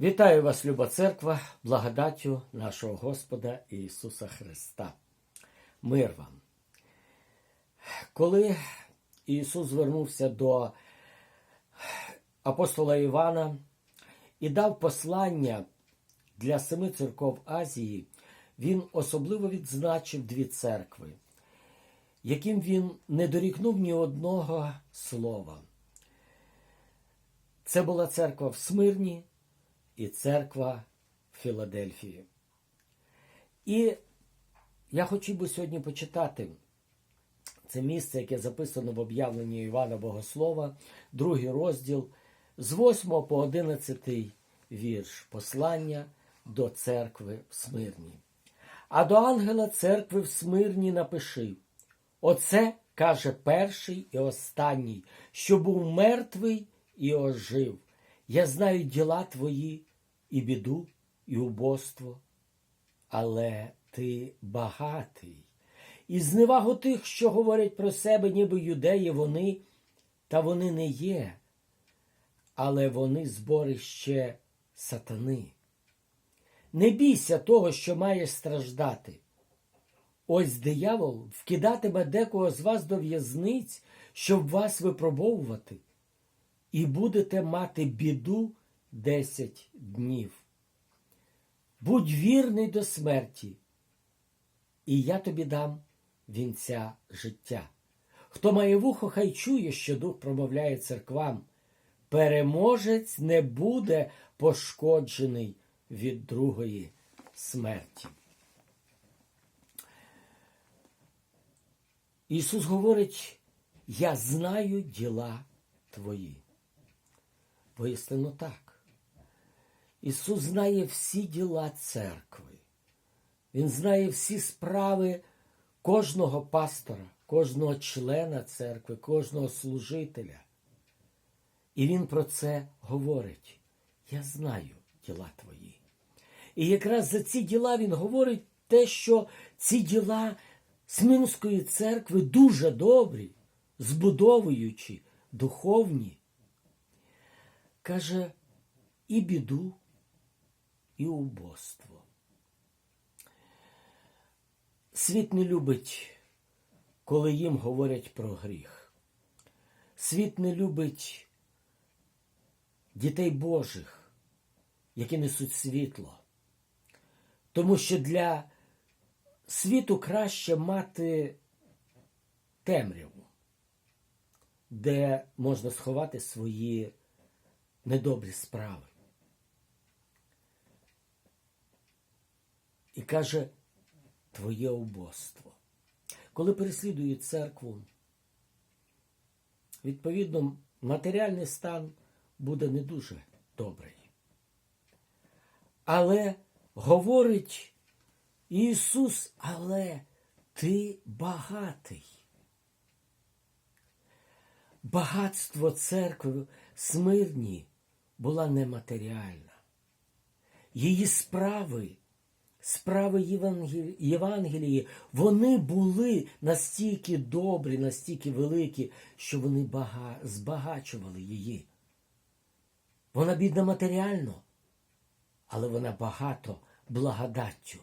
Вітаю вас, люба церква, благодаттю нашого Господа Ісуса Христа. Мир вам. Коли Ісус звернувся до апостола Івана і дав послання для семи церков Азії, Він особливо відзначив дві церкви, яким він не дорікнув ні одного слова. Це була церква в Смирні і церква Філадельфії. І я хотів би сьогодні почитати це місце, яке записано в об'явленні Івана Богослова, другий розділ з 8 по 11 вірш послання до церкви в Смирні. А до ангела церкви в Смирні напиши: Оце каже перший і останній, що був мертвий і ожив. Я знаю діла твої, і біду, і убоство, але ти багатий. І зневагу тих, що говорять про себе, ніби юдеї вони, та вони не є, але вони зборище сатани. Не бійся того, що маєш страждати. Ось диявол вкидатиме декого з вас до в'язниць, щоб вас випробовувати, і будете мати біду десять днів. Будь вірний до смерті, і я тобі дам вінця життя. Хто має вухо, хай чує, що дух промовляє церквам. Переможець не буде пошкоджений від другої смерті. Ісус говорить, я знаю діла твої. Пояснено так. Ісус знає всі діла церкви. Він знає всі справи кожного пастора, кожного члена церкви, кожного служителя. І Він про це говорить. Я знаю діла твої. І якраз за ці діла він говорить те, що ці діла Смінської церкви дуже добрі, збудовуючі, духовні. Каже, і біду, і убоство. Світ не любить, коли їм говорять про гріх. Світ не любить дітей Божих, які несуть світло. Тому що для світу краще мати темряву, де можна сховати свої недобрі справи. І каже, твоє убоство. Коли переслідують церкву, відповідно, матеріальний стан буде не дуже добрий. Але говорить Ісус, але ти багатий. Багатство церкви смирні була нематеріальна. Її справи, справи Євангелії, Євангелії, вони були настільки добрі, настільки великі, що вони бага, збагачували її. Вона бідна матеріально, але вона багато благодаттю,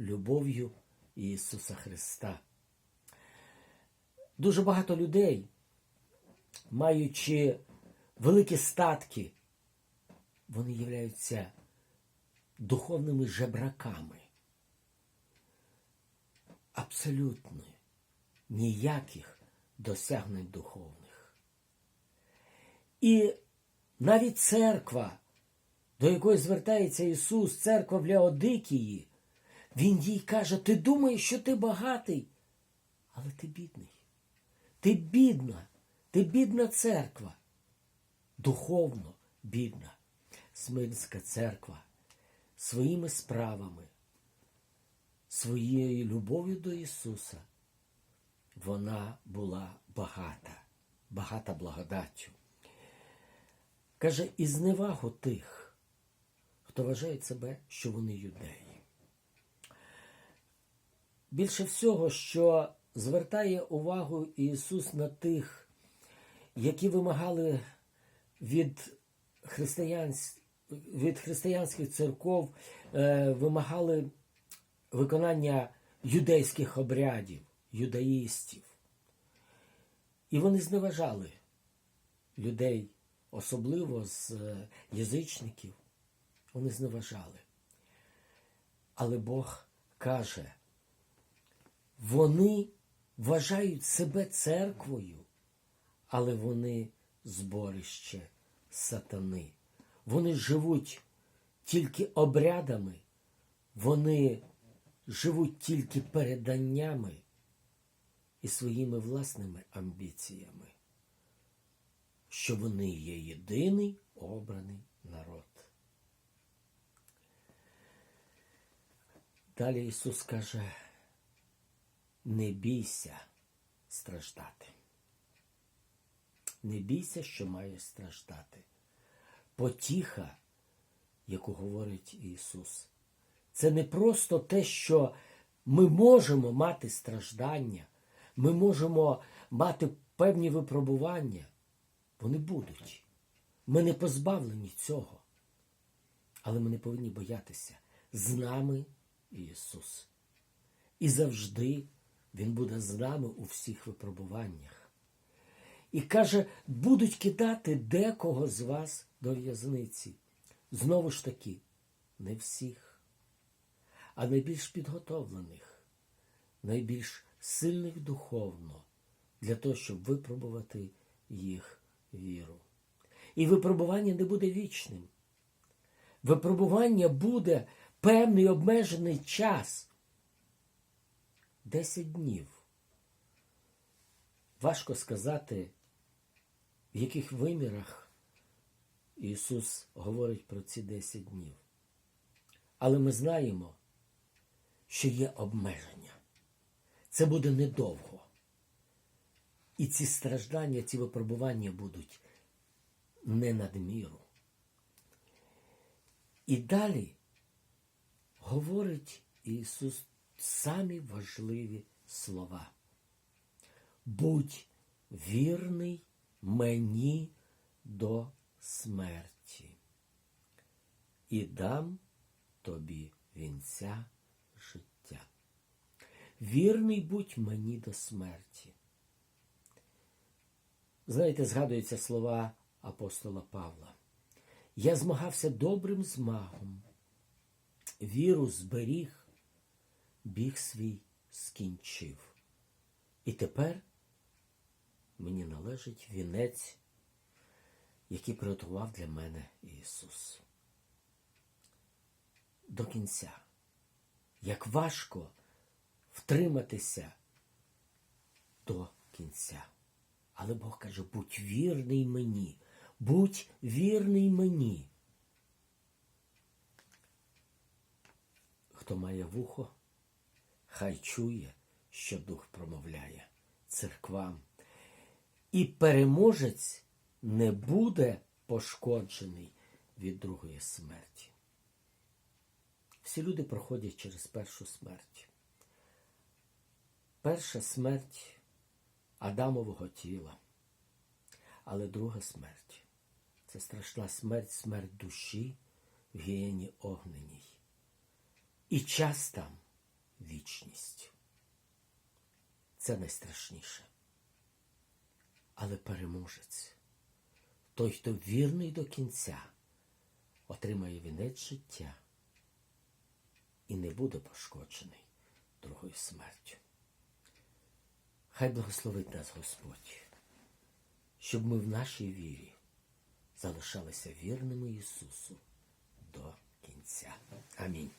любов'ю Ісуса Христа. Дуже багато людей, маючи великі статки, вони являються духовними жебраками. Абсолютно ніяких досягнень духовних. І навіть церква, до якої звертається Ісус, церква в Леодикії, Він їй каже, ти думаєш, що ти багатий, але ти бідний. Ти бідна, ти бідна церква, духовно бідна. Смирська церква своїми справами, своєю любов'ю до Ісуса, вона була багата, багата благодаттю. Каже, і зневагу тих, хто вважає себе, що вони юдеї. Більше всього, що звертає увагу Ісус на тих, які вимагали від християнсь, від християнських церков е, вимагали виконання юдейських обрядів, юдаїстів. І вони зневажали людей, особливо з е, язичників. Вони зневажали. Але Бог каже, вони вважають себе церквою, але вони зборище сатани. Вони живуть тільки обрядами, вони живуть тільки переданнями і своїми власними амбіціями, що вони є єдиний обраний народ. Далі Ісус каже, не бійся страждати. Не бійся, що маєш страждати. Потіха, яку говорить Ісус, це не просто те, що ми можемо мати страждання, ми можемо мати певні випробування. Вони будуть. Ми не позбавлені цього. Але ми не повинні боятися. З нами Ісус. І завжди Він буде з нами у всіх випробуваннях. І каже, будуть кидати декого з вас до в'язниці. Знову ж таки, не всіх, а найбільш підготовлених, найбільш сильних духовно, для того, щоб випробувати їх віру. І випробування не буде вічним. Випробування буде певний обмежений час. Десять днів. Важко сказати, в яких вимірах Ісус говорить про ці 10 днів. Але ми знаємо, що є обмеження. Це буде недовго. І ці страждання, ці випробування будуть не надміру. І далі говорить Ісус самі важливі слова. Будь вірний мені до смерті, і дам тобі вінця життя. Вірний будь мені до смерті. Знаєте, згадуються слова апостола Павла. Я змагався добрим змагом, віру зберіг, біг свій скінчив. І тепер мені належить вінець, який приготував для мене Ісус. До кінця. Як важко втриматися до кінця. Але Бог каже, будь вірний мені, будь вірний мені. Хто має вухо, хай чує, що дух промовляє церквам. І переможець не буде пошкоджений від другої смерті. Всі люди проходять через першу смерть. Перша смерть Адамового тіла. Але друга смерть це страшна смерть, смерть душі в гієні огненій. І час там вічність. Це найстрашніше. Але переможець, той, хто вірний до кінця, отримає вінець життя і не буде пошкоджений другою смертю. Хай благословить нас Господь, щоб ми в нашій вірі залишалися вірними Ісусу до кінця. Амінь.